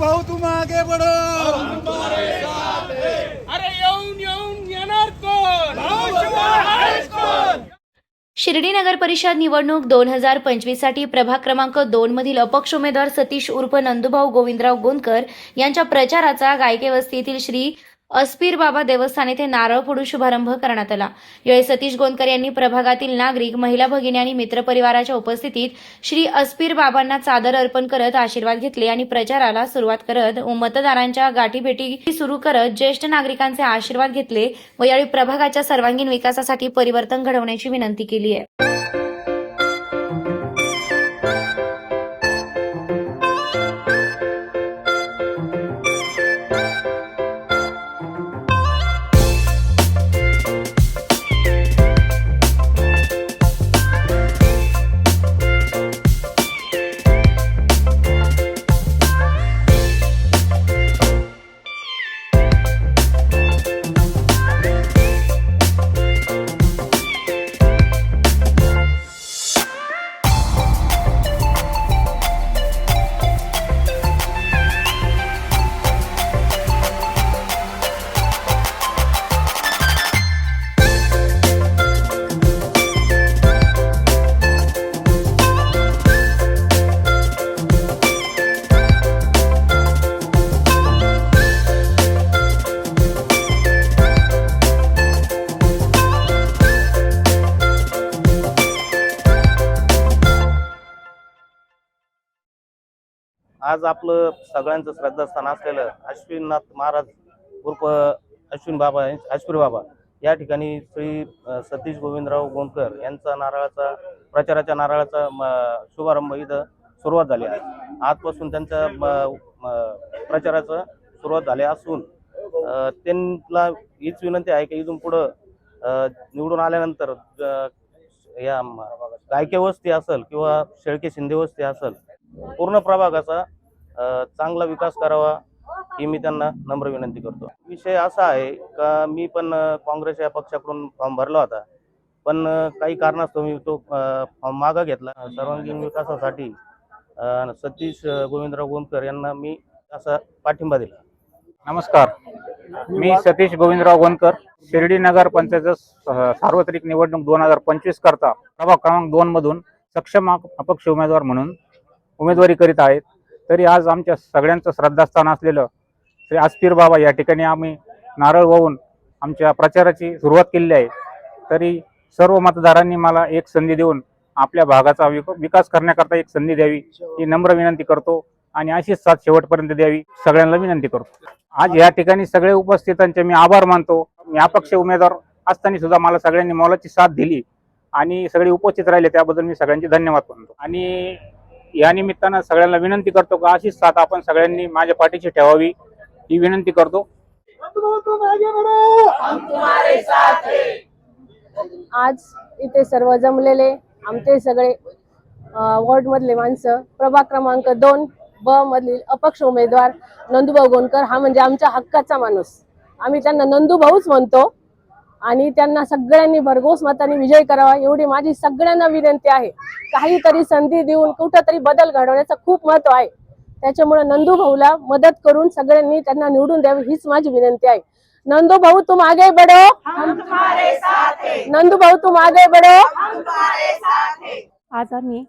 भाऊ तुम आगे बढ़ो अरे येऊन येऊन येणार कोण? आहेस कोण? शिर्डी नगर परिषद निवडणूक दोन हजार पंचवीससाठी प्रभाग क्रमांक दोन मधील अपक्ष उमेदवार सतीश उर्फ नंदुभाऊ गोविंदराव गोंदकर यांच्या प्रचाराचा गायके वस्ती येथील श्री अस्पीर बाबा देवस्थान येथे नारळ फोडून शुभारंभ करण्यात आला. यावेळी सतीश गोंदकर यांनी प्रभागातील नागरिक महिला भगिनी आणि मित्रपरिवाराच्या उपस्थितीत श्री अस्पीर बाबांना चादर अर्पण करत आशीर्वाद घेतले आणि प्रचाराला सुरुवात करत मतदारांच्या गाठीभेटी सुरू करत ज्येष्ठ नागरिकांचे आशीर्वाद घेतले व यावेळी प्रभागाच्या सर्वांगीण विकासासाठी परिवर्तन घडवण्याची विनंती केली आहे. आज आपलं सगळ्यांचं श्रद्धास्थान असलेलं अश्विननाथ महाराज उर्फ अश्विन बाबा अश्विन बाबा. या ठिकाणी श्री सतीश गोविंदराव गोंदकर यांचा नारळाचा प्रचाराच्या नारळाचा म, शुभारंभ इथं सुरुवात झाली आहे. आजपासून त्यांच्या म, म, प्रचाराचं सुरुवात झाली असून त्यांना हीच विनंती आहे की इथून पुढं निवडून आल्यानंतर या गायके वस्ती असेल किंवा शेळके शिंदे वस्ती असेल पूर्ण प्रभागाचा चांगला विकास करावा ही मी त्यांना नम्र विनंती करतो. विषय असा आहे का मी पण काँग्रेस या पक्षाकडून फॉर्म भरला होता. पण काही कारणास्तव मी तो फॉर्म मागा घेतला. सर्वांगीण विकासासाठी सतीश गोविंदराव गोंदकर यांना मी असा पाठिंबा दिला. नमस्कार. मी सतीश गोविंदराव गोंदकर शिर्डी नगर पंचायत सार्वत्रिक निवडणूक दोन हजार पंचवीस करता प्रभाग क्रमांक दोन मधून सक्षम अपक्ष उमेदवार म्हणून उमेदवारी करीत आहेत. तरी आज आमच्या सगळ्यांचं श्रद्धास्थान असलेलं श्री आस्पीर बाबा या ठिकाणी आम्ही नारळ वाहून आमच्या प्रचाराची सुरुवात केलेली आहे. तरी सर्व मतदारांनी मला एक संधी देऊन आपल्या भागाचा विक- विकास करण्याकरता एक संधी द्यावी ही नम्र विनंती करतो आणि अशीच साथ शेवटपर्यंत द्यावी सगळ्यांना विनंती करतो. आज या ठिकाणी सगळे उपस्थितांचे मी आभार मानतो. मी अपक्ष उमेदवार असताना सुद्धा मला सगळ्यांनी मोलाची साथ दिली आणि सगळे उपस्थित राहिले त्याबद्दल मी सगळ्यांचे धन्यवाद मानतो. आणि या निमित्तानं सगळ्यांना विनंती करतो का अशीच साथ आपण सगळ्यांनी माझ्या पाठीशी ठेवावी ही विनंती करतो. आज इथे सर्व जमलेले आमचे सगळे वॉर्ड मधले माणसं प्रभाग क्रमांक दोन ब मधील अपक्ष उमेदवार नंदुभाऊ गोंडकर हा म्हणजे आमच्या हक्काचा माणूस. आम्ही त्यांना नंदुभाऊच म्हणतो. आणि त्यांना सगळ्यांनी भरघोस मताने विजय करावा एवढी माझी सगळ्यांना विनंती आहे. काहीतरी संधी देऊन कुठंतरी बदल घडवण्याचं खूप महत्त्व आहे. त्याच्यामुळे नंदू भाऊला मदत करून सगळ्यांनी त्यांना निवडून द्यावी हीच माझी विनंती आहे. नंदू भाऊ तुम आगे बढ़ो. नंदू भाऊ तुम आगे बडो आज आम्ही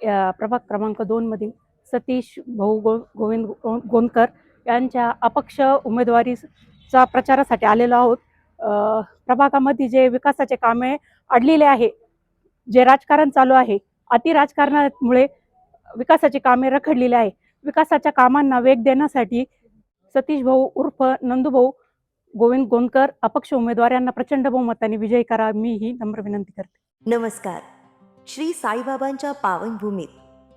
प्रभाग क्रमांक दोन मधील सतीश भाऊ गो गोविंद गोंदकर यांच्या अपक्ष उमेदवारीचा प्रचारासाठी आलेलो आहोत. प्रभागामध्ये जे विकासाचे कामे अडलेले आहे जे राजकारण चालू आहे अति राजकारणामुळे विकासाची कामे रखडलेली आहे. विकासाच्या कामांना वेग देण्यासाठी सतीश भाऊ उर्फ नंदूभाऊ गोविंद गोंदकर अपक्ष उमेदवार यांना प्रचंड बहुमताने विजयी करा. मी ही नम्र विनंती करते. नमस्कार. श्री साईबाबांच्या पावनभूमीत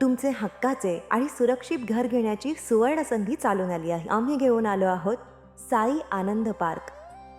तुमचे हक्काचे आणि सुरक्षित घर घेण्याची सुवर्ण संधी चालून आली आहे. आम्ही घेऊन आलो आहोत साई आनंद पार्क.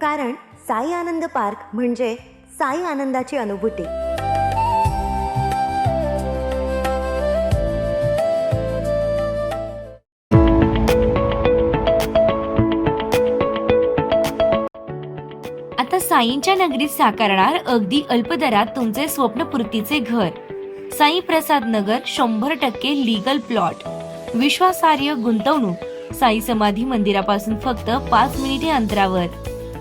कारण साई आनंद पार्क म्हणजे साई आनंदाची अनुभूती. आता साईंच्या नगरीत साकारणार अगदी अल्पदरात तुमचे स्वप्नपूर्तीचे घर. साई प्रसाद नगर शंभर टक्के लीगल प्लॉट विश्वासार्ह गुंतवणूक. साई समाधी मंदिरापासून फक्त पाच मिनिटे अंतरावर.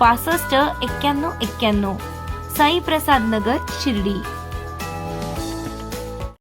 पासष्ट एक्क्याण्णव एक्क्याण्णव. साईप्रसाद नगर शिर्डी.